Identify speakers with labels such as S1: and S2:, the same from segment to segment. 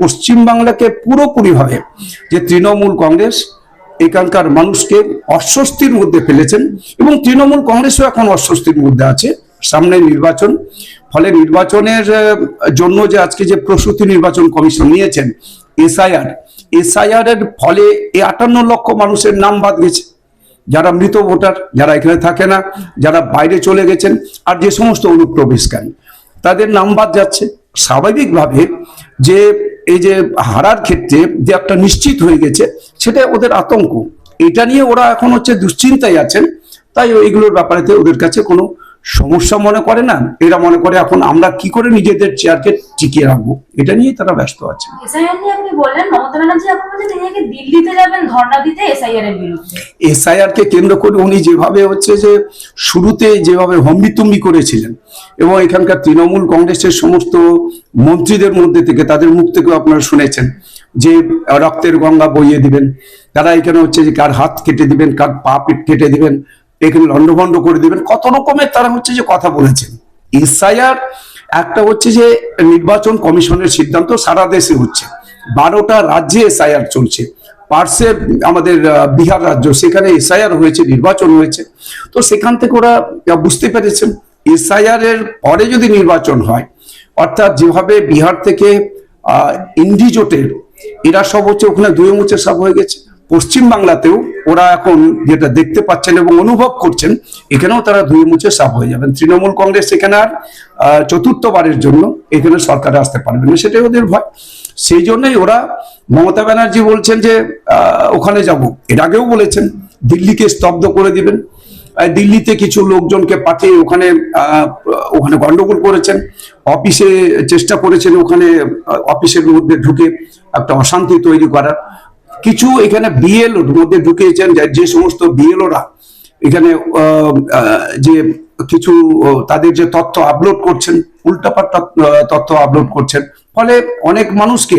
S1: পশ্চিমবাংলাকে পুরোপুরিভাবে যে তৃণমূল কংগ্রেস এখানকার মানুষকে অস্বস্তির মধ্যে ফেলেছেন এবং তৃণমূল কংগ্রেসও এখন অস্বস্তির মধ্যে আছে। সামনে নির্বাচন, ফলে নির্বাচনের জন্য যে আজকে যে প্রসূতি নির্বাচন কমিশন নিয়েছেন, এসআইআর এসআইআর এর ফলে এই আটান্ন লক্ষ মানুষের নাম বাদ গেছে। যারা মৃত ভোটার, যারা এখানে থাকে না, যারা বাইরে চলে গেছেন, আর যে সমস্ত অনুপ্রবেশকারী, তাদের নাম বাদ যাচ্ছে। স্বাভাবিকভাবে যে এই যে হারার ক্ষেত্রে যে একটা নিশ্চিত হয়ে গেছে, সেটা ওদের আতঙ্ক। এটা নিয়ে ওরা এখন হচ্ছে দুশ্চিন্তায় আছেন। তাই এইগুলোর ব্যাপারেতে ওদের কাছে কোনো সমস্যা মনে করে না এরা মনে করে এখন আমরা কি করে নিজেদের চেয়ারকে টিকিয়ে রাখব? এটা নিয়ে তারা ব্যস্ত আছে।
S2: এসআইআর নিয়ে আপনি বললেন মমতা ব্যানার্জি এখন বলছে তিনি নাকি দিল্লিতে যাবেন ধর্ণা দিতে এসআইআর এর বিরুদ্ধে।
S1: এসআইআর কে কেন্দ্র করে উনি যেভাবে হচ্ছে যে শুরুতে যেভাবে হম্বিতম্বি করেছিলেন এবং এখানকার তৃণমূল কংগ্রেসের সমস্ত মন্ত্রীদের মধ্যে থেকে তাদের মুখ থেকেও আপনারা শুনেছেন যে রক্তের গঙ্গা বইয়ে দিবেন তারা এখানে হচ্ছে যে কার হাত কেটে দিবেন কার পা পিঠ কেটে দিবেন এখানে লন্ডভন্ড করে দিবেন। কত রকমের তারা হচ্ছে যে কথা বলেছেন। এসআইআর একটা হচ্ছে যে নির্বাচন কমিশনের সিদ্ধান্ত সারা দেশে হচ্ছে। বারোটা রাজ্যে এসআইআর চলছে। পার্সে আমাদের বিহার রাজ্য সেখানে এসআইআর হয়েছে নির্বাচন হয়েছে। তো সেখান থেকে ওরা বুঝতে পেরেছেন এসআইআর এর পরে যদি নির্বাচন হয় অর্থাৎ যেভাবে বিহার থেকে আহ, ইন্ডি এরা সব হচ্ছে ওখানে দুয়ে মুচে সব হয়ে গেছে। পশ্চিম বাংলাতেও ওরা এখন যেটা দেখতে পাচ্ছেন এবং অনুভব করছেন, এখানেও তারা ধুয়ে মুছে সাফ হয়ে যাবেন। তৃণমূল কংগ্রেস এখানে আর চতুর্থবারের জন্য এখানে সরকারে আসতে পারবে না, সেটাই ওদের ভয়। সেই জন্যই ওরা মমতা ব্যানার্জি বলছেন যে ওখানে যাব। এর আগেও বলেছেন, দিল্লিকে স্তব্ধ করে দিবেন। দিল্লিতে কিছু লোকজনকে পাঠিয়ে ওখানে ওখানে গন্ডগোল করেছেন। অফিসে চেষ্টা করেছেন ওখানে অফিসের মধ্যে ঢুকে একটা অশান্তি তৈরি করার। কিছু এখানে বিএলওর মধ্যে ঢুকিয়েছেন যে- সমস্ত বিএলওরা এখানে যে কিছু তাদের যে তথ্য আপলোড করছেন, উল্টাপাল্টা তথ্য আপলোড করছেন, ফলে অনেক মানুষকে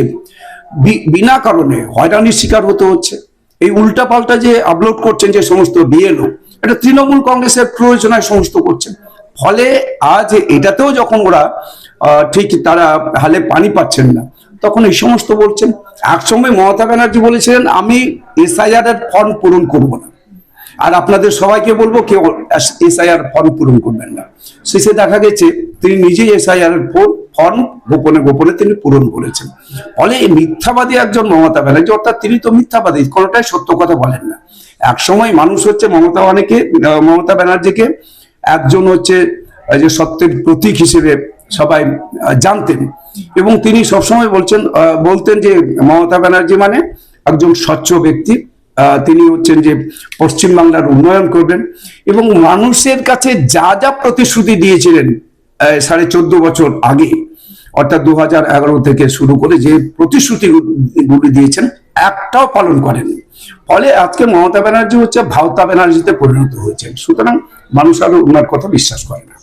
S1: বিনা কারণে হয়রানির শিকার হতে হচ্ছে। এই উল্টাপাল্টা যে আপলোড করছেন যে সমস্ত বিএলও এটা তৃণমূল কংগ্রেসের প্রয়োজনায় সমস্ত করছেন। ফলে আজ এটাতেও যখন ওরা ঠিক তারা হালে পানি পাচ্ছেন না তখন এই সমস্ত বলছেন। একসময় মমতা ব্যানার্জি বলেছিলেন, আমি এসআইআর ফর্ম পূরণ করব না। আর আপনাদের সবাইকে বলব, কেউ এসআইআর ফর্ম পূরণ করবেন না। শেষে দেখা গেছে, তিনি নিজেই এসআইআর এর ফর্ম গোপনে গোপনে তিনি পূরণ করেছেন। ফলে এই মিথ্যাবাদী একজন মমতা ব্যানার্জি, অর্থাৎ তিনি তো মিথ্যাবাদী, কোনোটাই সত্য কথা বলেন না। এক সময় মানুষ হচ্ছে মমতা অনেকে মমতা ব্যানার্জিকে একজন হচ্ছে যে সত্যের প্রতীক হিসেবে সবাই জানতেন। এবং তিনি সবসময় বলছেন বলতেন যে মমতা ব্যানার্জি মানে একজন স্বচ্ছ ব্যক্তি তিনি হচ্ছেন যে পশ্চিমবাংলার উন্নয়ন করবেন এবং মানুষের কাছে যা যা প্রতিশ্রুতি দিয়েছিলেন সাড়ে চোদ্দ বছর আগে, অর্থাৎ দু হাজার এগারো থেকে শুরু করে যে প্রতিশ্রুতিগুলি দিয়েছেন, একটাও পালন করেননি। ফলে আজকে মমতা ব্যানার্জি হচ্ছে ভাওতা ব্যানার্জিতে পরিণত হয়েছেন। সুতরাং মানুষ আর ওনার কথা বিশ্বাস করে না।